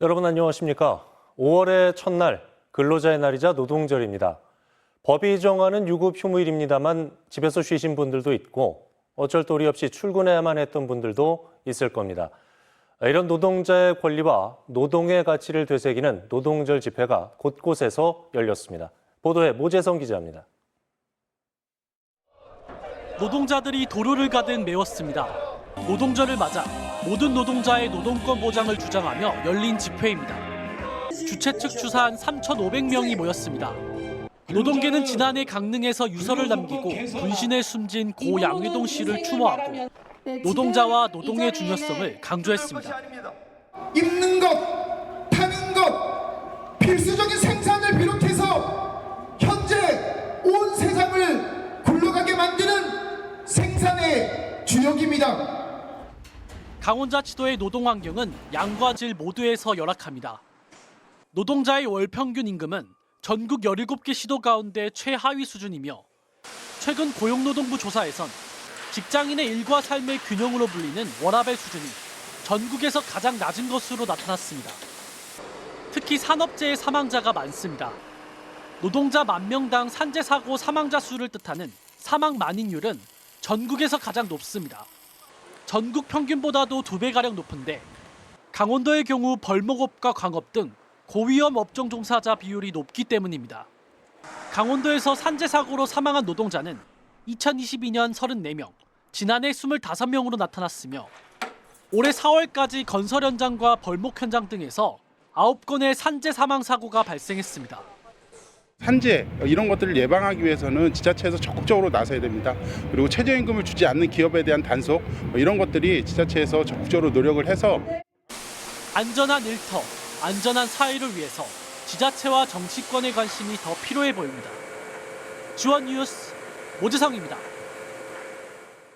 여러분 안녕하십니까? 5월의 첫날 근로자의 날이자 노동절입니다. 법이 정하는 유급 휴무일입니다만 집에서 쉬신 분들도 있고 어쩔 도리 없이 출근해야만 했던 분들도 있을 겁니다. 이런 노동자의 권리와 노동의 가치를 되새기는 노동절 집회가 곳곳에서 열렸습니다. 보도에 모재성 기자입니다. 노동자들이 도로를 가득 메웠습니다. 노동절을 맞아 모든 노동자의 노동권 보장을 주장하며 열린 집회입니다. 주최 측 추산 3,500명이 모였습니다. 노동계는 지난해 강릉에서 유서를 남기고 분신에 숨진 고 양회동 씨를 추모하고 노동자와 노동의 중요성을 강조했습니다. 입는 것, 타는 것, 필수적인 생산을 비롯해서 현재 온 세상을 굴러가게 만드는 생산의 주역입니다. 강원자치도의 노동 환경은 양과 질 모두에서 열악합니다. 노동자의 월 평균 임금은 전국 17개 시도 가운데 최하위 수준이며 최근 고용노동부 조사에선 직장인의 일과 삶의 균형으로 불리는 워라밸 수준이 전국에서 가장 낮은 것으로 나타났습니다. 특히 산업재해 사망자가 많습니다. 노동자 만 명당 산재 사고 사망자 수를 뜻하는 사망 만인율은 전국에서 가장 높습니다. 전국 평균보다도 두 배가량 높은데 강원도의 경우 벌목업과 광업 등 고위험 업종 종사자 비율이 높기 때문입니다. 강원도에서 산재 사고로 사망한 노동자는 2022년 34명, 지난해 25명으로 나타났으며 올해 4월까지 건설 현장과 벌목 현장 등에서 9건의 산재 사망 사고가 발생했습니다. 산재 이런 것들을 예방하기 위해서는 지자체에서 적극적으로 나서야 됩니다. 그리고 최저임금을 주지 않는 기업에 대한 단속 뭐 이런 것들이 지자체에서 적극적으로 노력을 해서 안전한 일터, 안전한 사회를 위해서 지자체와 정치권의 관심이 더 필요해 보입니다. 주원 뉴스 모재성입니다.